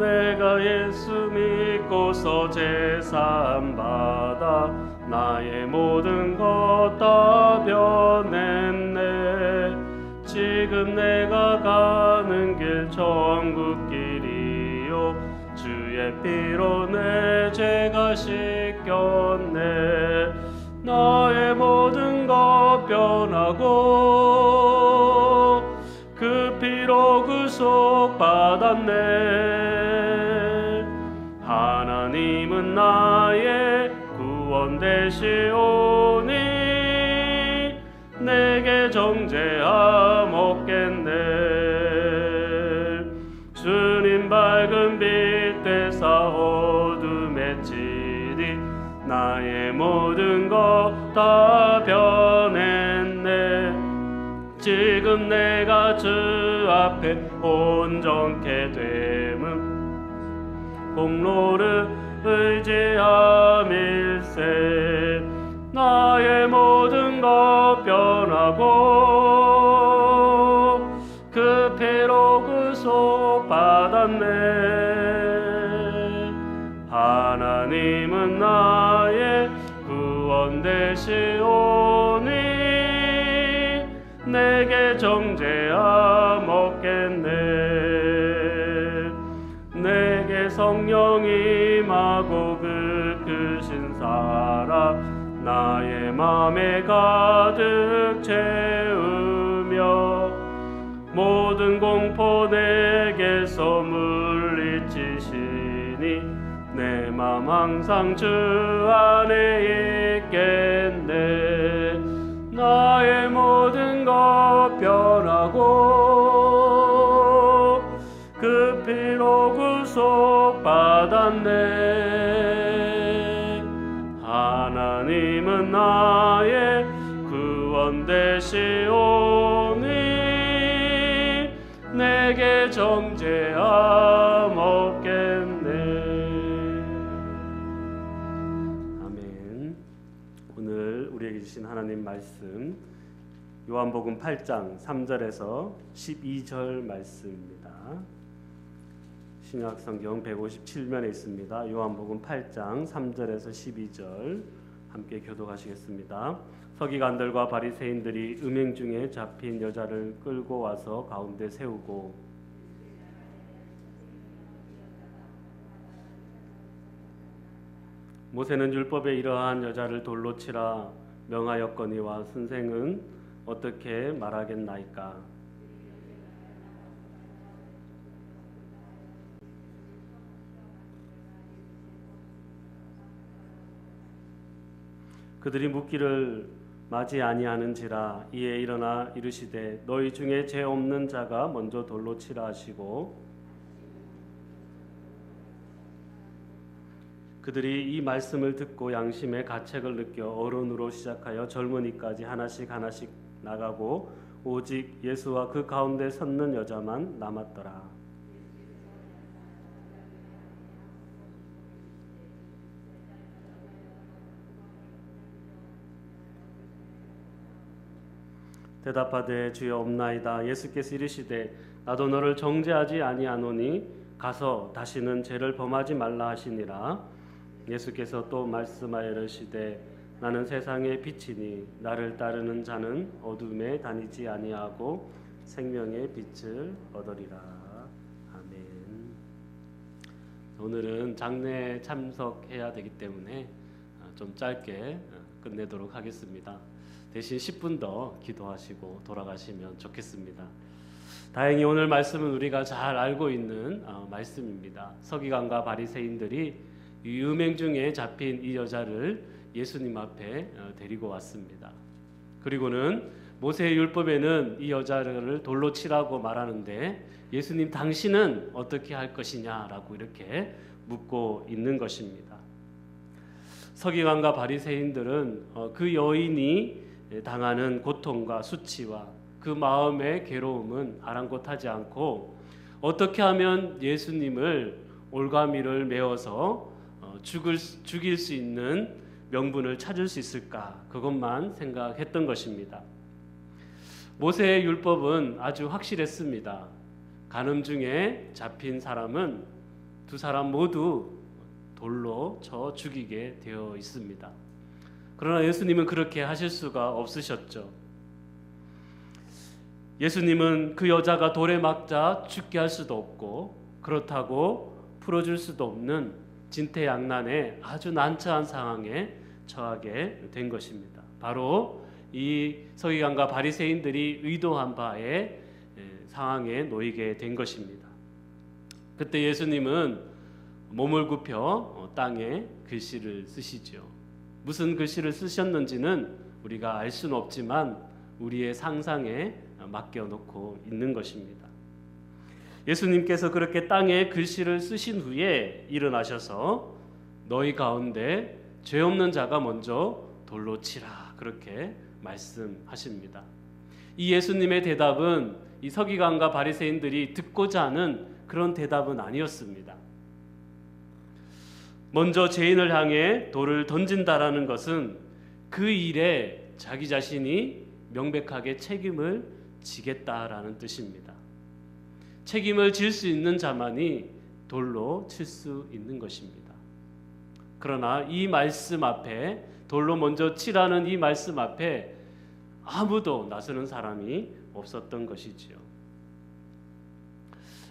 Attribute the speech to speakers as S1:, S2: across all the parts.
S1: 내가 예수 믿고서 제산 받아 나의 모든 것 다 변했네. 지금 내가 가는 길 천국 길이요. 주의 피로 내 죄가 씻겼네. 나의 모든 것 변하고 그 피로 구속 받았네 되시오니 내게 정죄함 없겠네. 주님 밝은 빛 되사 어둠에 지리 나의 모든 것다 변했네. 지금 내가 주 앞에 온전케 됨은 공로를 의지함 일세 나의 모든 것 변하고 그 피로 구속 받았네. 하나님은 나의 구원 되시오니 내게 정죄함 없겠네. 내게 성령이 나의 맘에 가득 채우며 모든 공포 내게서 물리치시니 내 맘 항상 주 안에 있겠네. 나의 모든 것 변하고 그 피로 구속 받았네 나의 구원 되시오니 내게 정죄함 없겠네 아멘 오늘 우리에게 주신 하나님 말씀 요한복음 8장 3절에서 12절 말씀입니다. 신약성경 157면에 있습니다. 요한복음 8장 3절에서 12절 함께 교독하시겠습니다. 서기관들과 바리새인들이 음행 중에 잡힌 여자를 끌고 와서 가운데 세우고 모세는 율법에 이러한 여자를 돌로 치라 명하였거니와 선생은 어떻게 말하겠나이까 그들이 묻기를 맞이 아니하는지라 이에 일어나 이르시되 너희 중에 죄 없는 자가 먼저 돌로 치라 하시고 그들이 이 말씀을 듣고 양심의 가책을 느껴 어른으로 시작하여 젊은이까지 하나씩 하나씩 나가고 오직 예수와 그 가운데 섰는 여자만 남았더라. 대답하되 주여 없나이다. 예수께서 이르시되 나도 너를 정죄하지 아니하노니 가서 다시는 죄를 범하지 말라 하시니라. 예수께서 또 말씀하여 이르시되 나는 세상의 빛이니 나를 따르는 자는 어둠에 다니지 아니하고 생명의 빛을 얻으리라. 아멘. 오늘은 장례 참석해야 되기 때문에 아, 좀 짧게 어, 끝내도록 하겠습니다 대신 10분 더 기도하시고 돌아가시면 좋겠습니다. 다행히 오늘 말씀은 우리가 잘 알고 있는 어, 말씀입니다. 서기관과 바리새인들이 이 음행 중에 잡힌 이 여자를 예수님 앞에 어, 데리고 왔습니다. 그리고는 모세의 율법에는 이 여자를 돌로 치라고 말하는데 예수님 당신은 어떻게 할 것이냐라고 이렇게 묻고 있는 것입니다. 서기관과 바리새인들은 어, 그 여인이 당하는 고통과 수치와 그 마음의 괴로움은 아랑곳하지 않고 어떻게 하면 예수님을 올가미를 메어서 어, 죽을, 죽일 수 있는 명분을 찾을 수 있을까 그것만 생각했던 것입니다. 모세의 율법은 아주 확실했습니다. 간음 중에 잡힌 사람은 두 사람 모두 돌로 쳐 죽이게 되어 있습니다. 그러나 예수님은 그렇게 하실 수가 없으셨죠. 예수님은 그 여자가 돌에 막자 죽게 할 수도 없고 그렇다고 풀어줄 수도 없는 진퇴양난의 아주 난처한 상황에 처하게 된 것입니다. 바로 이 서기관과 바리새인들이 의도한 바의 상황에 놓이게 된 것입니다. 그때 예수님은 몸을 굽혀 어, 땅에 글씨를 쓰시죠. 무슨 글씨를 쓰셨는지는 우리가 알 수는 없지만 우리의 상상에 맡겨 놓고 있는 것입니다. 예수님께서 그렇게 땅에 글씨를 쓰신 후에 일어나셔서 너희 가운데 죄 없는 자가 먼저 돌로 치라 그렇게 말씀하십니다. 이 예수님의 대답은 이 서기관과 바리새인들이 듣고자 하는 그런 대답은 아니었습니다. 먼저 죄인을 향해 돌을 던진다라는 것은 그 일에 자기 자신이 명백하게 책임을 지겠다라는 뜻입니다. 책임을 질 수 있는 자만이 돌로 칠 수 있는 것입니다. 그러나 이 말씀 앞에 돌로 먼저 치라는 이 말씀 앞에 아무도 나서는 사람이 없었던 것이지요.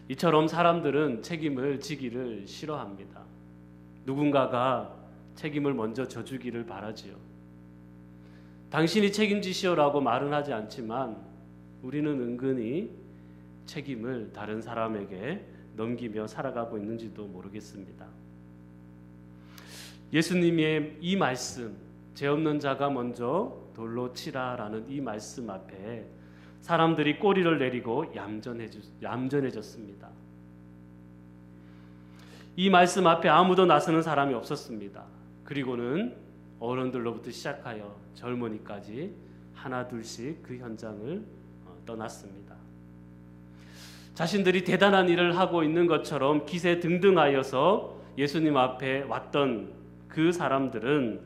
S1: 이처럼 사람들은 책임을 지기를 싫어합니다. 누군가가 책임을 먼저 져주기를 바라지요. 당신이 책임지시오라고 말은 하지 않지만 우리는 은근히 책임을 다른 사람에게 넘기며 살아가고 있는지도 모르겠습니다. 예수님의 이 말씀, 죄 없는 자가 먼저 돌로 치라라는 이 말씀 앞에 사람들이 꼬리를 내리고 얌전해졌습니다. 이 말씀 앞에 아무도 나서는 사람이 없었습니다. 그리고는 어른들로부터 시작하여 젊은이까지 하나 둘씩 그 현장을 어, 떠났습니다. 자신들이 대단한 일을 하고 있는 것처럼 기세 등등하여서 예수님 앞에 왔던 그 사람들은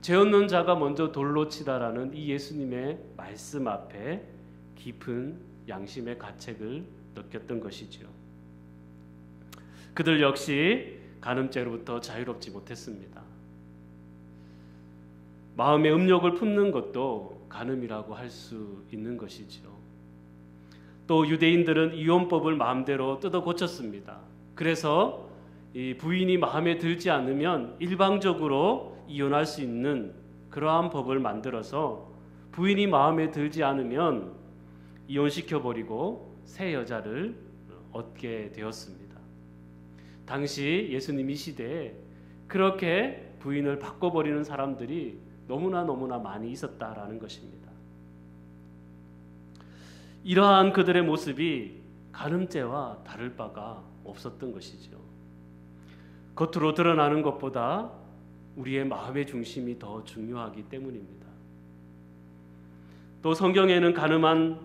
S1: 죄 없는 자가 먼저 돌로 치다라는 이 예수님의 말씀 앞에 깊은 양심의 가책을 느꼈던 것이지요. 그들 역시 간음죄로부터 자유롭지 못했습니다. 마음의 음욕을 품는 것도 간음이라고 할 수 있는 것이죠. 또 유대인들은 이혼법을 마음대로 뜯어 고쳤습니다. 그래서 부인이 마음에 들지 않으면 일방적으로 이혼할 수 있는 그러한 법을 만들어서 부인이 마음에 들지 않으면 이혼시켜 버리고 새 여자를 얻게 되었습니다. 당시 예수님 이 시대에 그렇게 부인을 바꿔버리는 사람들이 너무나 너무나 많이 있었다라는 것입니다. 이러한 그들의 모습이 가늠죄와 다를 바가 없었던 것이죠. 겉으로 드러나는 것보다 우리의 마음의 중심이 더 중요하기 때문입니다. 또 성경에는 가늠한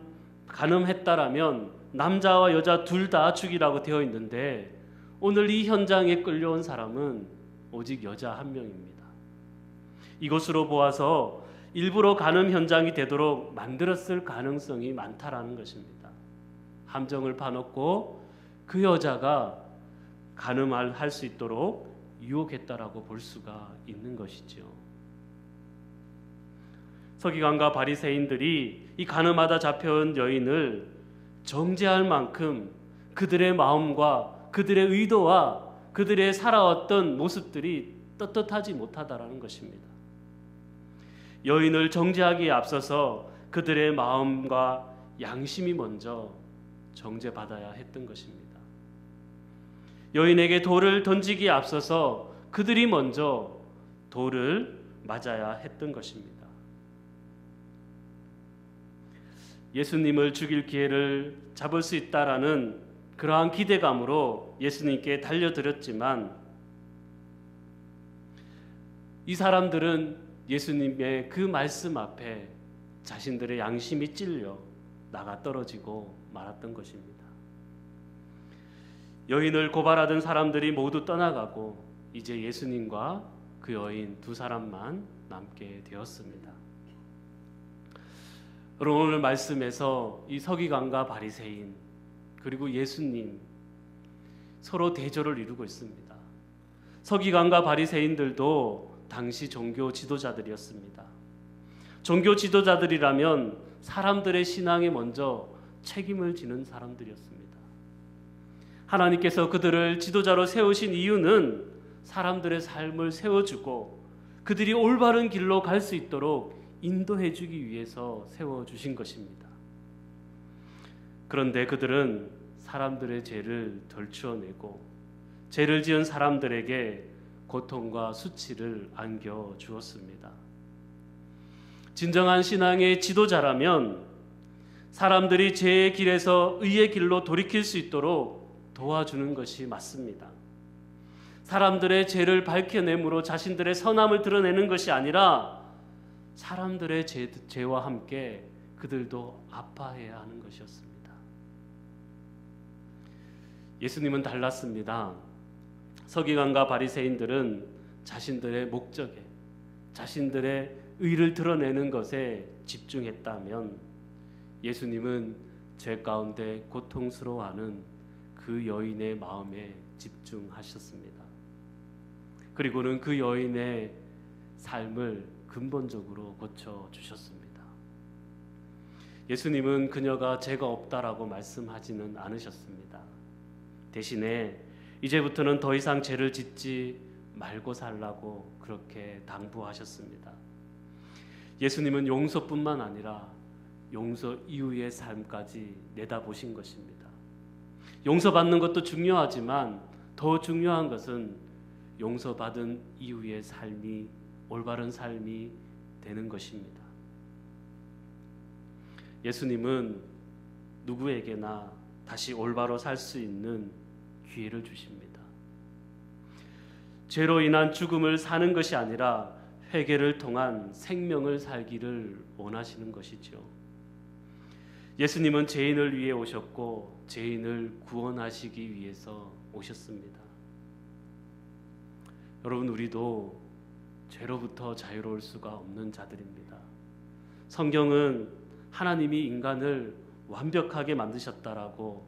S1: 가늠했다라면 남자와 여자 둘 다 죽이라고 되어 있는데 오늘 이 현장에 끌려온 사람은 오직 여자 한 명입니다. 이곳으로 보아서 일부러 가늠 현장이 되도록 만들었을 가능성이 많다라는 것입니다. 함정을 파놓고 그 여자가 가늠할 수 있도록 유혹했다라고 볼 수가 있는 것이죠. 서기관과 바리새인들이 이 가늠하다 잡혀온 여인을 정죄할 만큼 그들의 마음과 그들의 의도와 그들의 살아왔던 모습들이 떳떳하지 못하다라는 것입니다. 여인을 정죄하기에 앞서서 그들의 마음과 양심이 먼저 정죄받아야 했던 것입니다. 여인에게 돌을 던지기에 앞서서 그들이 먼저 돌을 맞아야 했던 것입니다. 예수님을 죽일 기회를 잡을 수 있다라는 그러한 기대감으로 예수님께 달려들었지만 이 사람들은 예수님의 그 말씀 앞에 자신들의 양심이 찔려 나가 떨어지고 말았던 것입니다. 여인을 고발하던 사람들이 모두 떠나가고 이제 예수님과 그 여인 두 사람만 남게 되었습니다. 오늘 말씀에서 이 서기관과 바리새인 그리고 예수님 서로 대조를 이루고 있습니다. 서기관과 바리새인들도 당시 종교 지도자들이었습니다. 종교 지도자들이라면 사람들의 신앙에 먼저 책임을 지는 사람들이었습니다. 하나님께서 그들을 지도자로 세우신 이유는 사람들의 삶을 세워주고 그들이 올바른 길로 갈 수 있도록 인도해 주기 위해서 세워 주신 것입니다. 그런데 그들은 사람들의 죄를 덜추어내고 죄를 지은 사람들에게 고통과 수치를 안겨 주었습니다. 진정한 신앙의 지도자라면 사람들이 죄의 길에서 의의 길로 돌이킬 수 있도록 도와주는 것이 맞습니다. 사람들의 죄를 밝혀내므로 자신들의 선함을 드러내는 것이 아니라 사람들의 죄, 죄와 함께 그들도 아파해야 하는 것이었습니다. 예수님은 달랐습니다. 서기관과 바리새인들은 자신들의 목적에 자신들의 의를 드러내는 것에 집중했다면 예수님은 죄 가운데 고통스러워하는 그 여인의 마음에 집중하셨습니다. 그리고는 그 여인의 삶을 근본적으로 고쳐 주셨습니다. 예수님은 그녀가 죄가 없다라고 말씀하지는 않으셨습니다. 대신에 이제부터는 더 이상 죄를 짓지 말고 살라고 그렇게 당부하셨습니다. 예수님은 용서뿐만 아니라 용서 이후의 삶까지 내다보신 것입니다. 용서받는 것도 중요하지만 더 중요한 것은 용서받은 이후의 삶이 올바른 삶이 되는 것입니다. 예수님은 누구에게나 다시 올바로 살 수 있는 기회를 주십니다. 죄로 인한 죽음을 사는 것이 아니라 회개를 통한 생명을 살기를 원하시는 것이죠. 예수님은 죄인을 위해 오셨고 죄인을 구원하시기 위해서 오셨습니다. 여러분 우리도 죄로부터 자유로울 수가 없는 자들입니다. 성경은 하나님이 인간을 완벽하게 만드셨다라고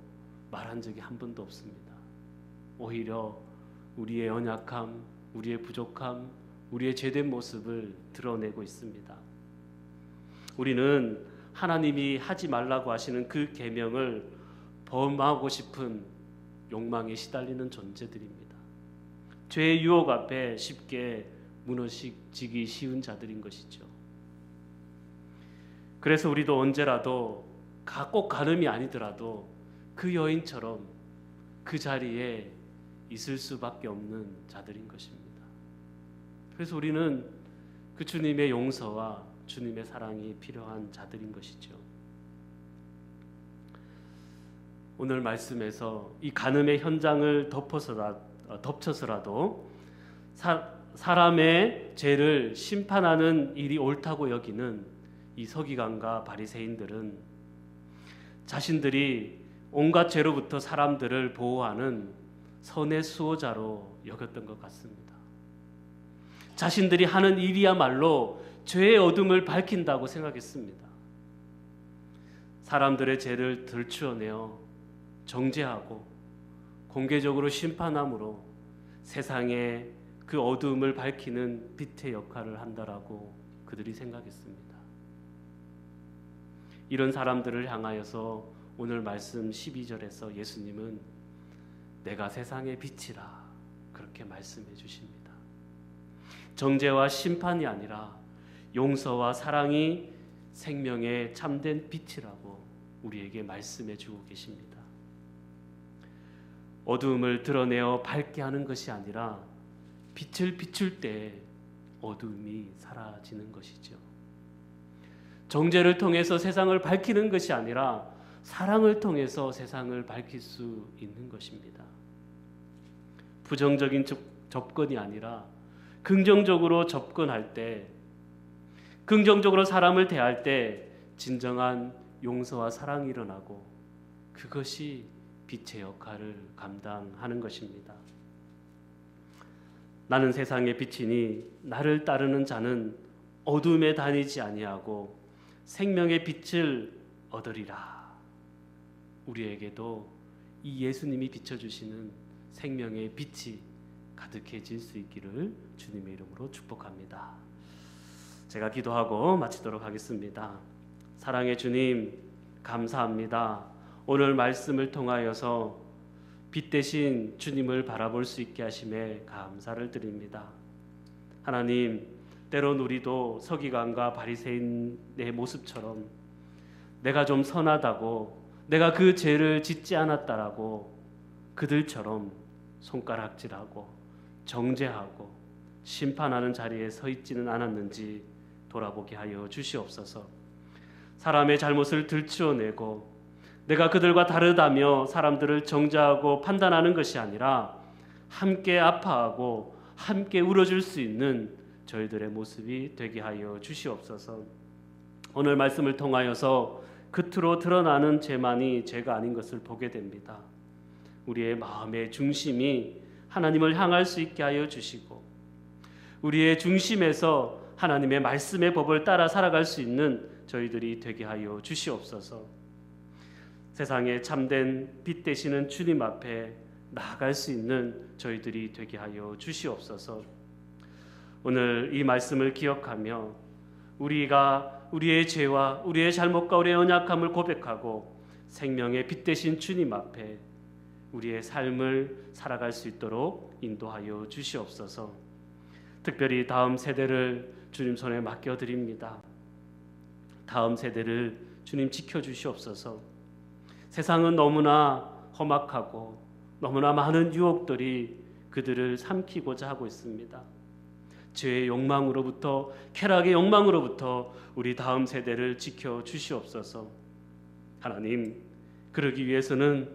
S1: 말한 적이 한 번도 없습니다. 오히려 우리의 연약함, 우리의 부족함, 우리의 죄된 모습을 드러내고 있습니다. 우리는 하나님이 하지 말라고 하시는 그 계명을 범하고 싶은 욕망에 시달리는 존재들입니다. 죄의 유혹 앞에 쉽게 무너지기 쉬운 자들인 것이죠. 그래서 우리도 언제라도 꼭 가늠이 아니더라도 그 여인처럼 그 자리에 있을 수밖에 없는 자들인 것입니다. 그래서 우리는 그 주님의 용서와 주님의 사랑이 필요한 자들인 것이죠. 오늘 말씀에서 이 간음의 현장을 덮어서라, 어, 덮쳐서라도 사, 사람의 죄를 심판하는 일이 옳다고 여기는 이 서기관과 바리새인들은 자신들이 온갖 죄로부터 사람들을 보호하는 선의 수호자로 여겼던 것 같습니다. 자신들이 하는 일이야말로 죄의 어둠을 밝힌다고 생각했습니다. 사람들의 죄를 들추어내어 정죄하고 공개적으로 심판함으로 세상에 그 어두움을 밝히는 빛의 역할을 한다라고 그들이 생각했습니다. 이런 사람들을 향하여서 오늘 말씀 12절에서 예수님은 내가 세상의 빛이라 그렇게 말씀해 주십니다. 정죄와 심판이 아니라 용서와 사랑이 생명의 참된 빛이라고 우리에게 말씀해 주고 계십니다. 어두움을 드러내어 밝게 하는 것이 아니라 빛을 비출 때 어두움이 사라지는 것이죠. 정죄를 통해서 세상을 밝히는 것이 아니라 사랑을 통해서 세상을 밝힐 수 있는 것입니다. 부정적인 접근이 아니라 긍정적으로 접근할 때, 긍정적으로 사람을 대할 때 진정한 용서와 사랑이 일어나고 그것이 빛의 역할을 감당하는 것입니다. 나는 세상의 빛이니 나를 따르는 자는 어둠에 다니지 아니하고 생명의 빛을 얻으리라. 우리에게도 이 예수님이 비춰주시는 생명의 빛이 가득해질 수 있기를 주님의 이름으로 축복합니다. 제가 기도하고 마치도록 하겠습니다. 사랑의 주님, 감사합니다. 오늘 말씀을 통하여서 빛 대신 주님을 바라볼 수 있게 하심에 감사를 드립니다. 하나님, 때론 우리도 서기관과 바리새인의 모습처럼 내가 좀 선하다고 내가 그 죄를 짓지 않았다라고 그들처럼 손가락질하고 정죄하고 심판하는 자리에 서 있지는 않았는지 돌아보게 하여 주시옵소서. 사람의 잘못을 들추어내고 내가 그들과 다르다며 사람들을 정죄하고 판단하는 것이 아니라 함께 아파하고 함께 울어줄 수 있는 저희들의 모습이 되게 하여 주시옵소서. 오늘 말씀을 통하여서 겉으로 드러나는 죄만이 죄가 아닌 것을 보게 됩니다. 우리의 마음의 중심이 하나님을 향할 수 있게 하여 주시고 우리의 중심에서 하나님의 말씀의 법을 따라 살아갈 수 있는 저희들이 되게 하여 주시옵소서. 세상에 참된 빛 되시는 주님 앞에 나아갈 수 있는 저희들이 되게 하여 주시옵소서. 오늘 이 말씀을 기억하며 우리가 우리의 죄와 우리의 잘못과 우리의 언약함을 고백하고 생명의 빛 되신 주님 앞에 우리의 삶을 살아갈 수 있도록 인도하여 주시옵소서. 특별히 다음 세대를 주님 손에 맡겨 드립니다. 다음 세대를 주님 지켜 주시옵소서. 세상은 너무나 험악하고 너무나 많은 유혹들이 그들을 삼키고자 하고 있습니다. 죄의 욕망으로부터 쾌락의 욕망으로부터 우리 다음 세대를 지켜 주시옵소서. 하나님, 그러기 위해서는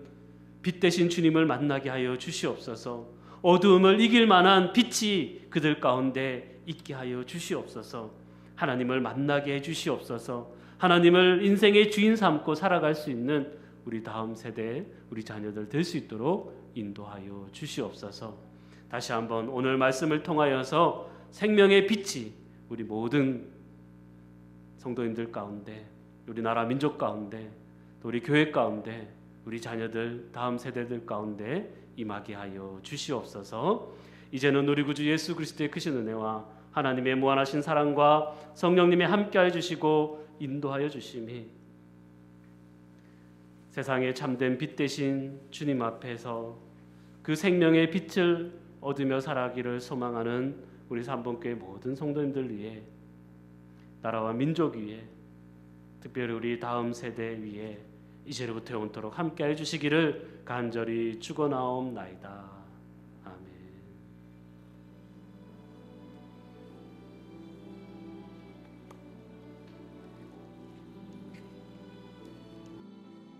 S1: 빛 대신 주님을 만나게 하여 주시옵소서. 어두움을 이길 만한 빛이 그들 가운데 있게 하여 주시옵소서. 하나님을 만나게 해 주시옵소서. 하나님을 인생의 주인 삼고 살아갈 수 있는 우리 다음 세대 우리 자녀들 될 수 있도록 인도하여 주시옵소서. 다시 한번 오늘 말씀을 통하여서 생명의 빛이 우리 모든 성도님들 가운데 우리나라 민족 가운데 또 우리 교회 가운데 우리 자녀들 다음 세대들 가운데 임하게 하여 주시옵소서. 이제는 우리 구주 예수 그리스도의 크신 은혜와 하나님의 무한하신 사랑과 성령님의 함께하여 주시고 인도하여 주심이 세상에 참된 빛 대신 주님 앞에서 그 생명의 빛을 얻으며 살아기를 소망하는 우리 삼봉교회 모든 성도님들 위해 나라와 민족 위에 특별히 우리 다음 세대 위에 이제로부터 영원토록 함께 해 주시기를 간절히 축원하옵나이다.